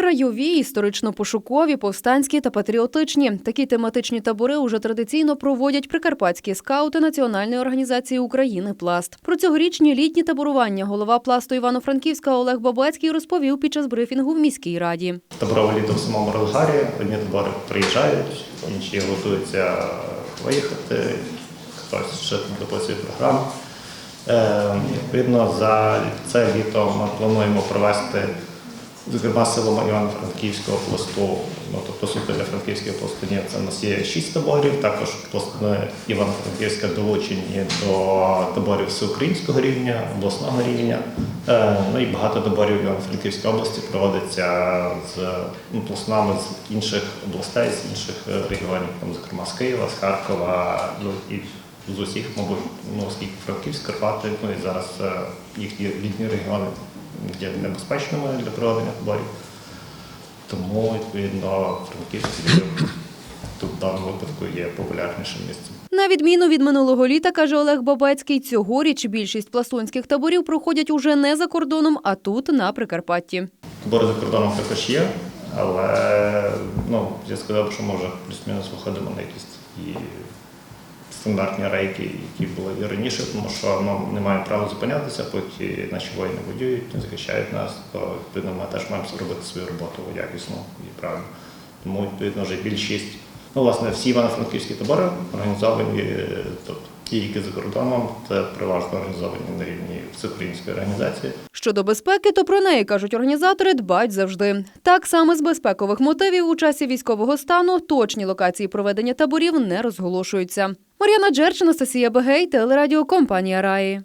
Краєві, історично-пошукові, повстанські та патріотичні. Такі тематичні табори уже традиційно проводять прикарпатські скаути Національної організації України Пласт. Про цьогорічні літні таборування голова пласту Івано-Франківська Олег Бабацький розповів під час брифінгу в міській раді. Таборове літо в самому Ролгарі. Одні табори приїжджають, інші готуються виїхати, хтось ще дописує програму. Е, Відповідно, за це літо ми плануємо провести, зокрема, силами Івано-Франківського пласту, ну тобто суто для Франківського пласту, ні, це у нас є шість таборів, також пластуни Івано-Франківська долучені до таборів всеукраїнського рівня, обласного рівня. Е, Ну і багато таборів Івано-Франківської області проводиться з ну, пластунами з інших областей, з інших е, регіонів, там, зокрема з Києва, з Харкова, ну і з усіх, мабуть, ну оскільки Франківськ, Карпати, ну і зараз е, їхні літні регіони є небезпечними для проведення таборів. Тому, відповідно, Франківськ тут в даному випадку є популярнішим місцем. На відміну від минулого літа, каже Олег Бабацький, цьогоріч більшість пластунських таборів проходять уже не за кордоном, а тут, на Прикарпатті. Табори за кордоном також є, але ну, я сказав, що може плюс-мінус виходимо на якісь такі стандартні рейки, які були і раніше, тому що ну, не маємо права зупинятися, поки наші воїни воюють, захищають нас, то відповідно ми теж маємо зробити свою роботу якісно і правильно. Тому відповідно вже більшість, ну власне, всі івано-франківські табори організовані, е, тобто ті, які за кордоном, це переважно організовані на рівні всеукраїнської організації. Щодо безпеки, то про неї кажуть організатори дбають завжди. Так саме з безпекових мотивів у часі військового стану точні локації проведення таборів не розголошуються. Мар'яна Джерч, Анастасія Бегей, телерадіокомпанія Раї.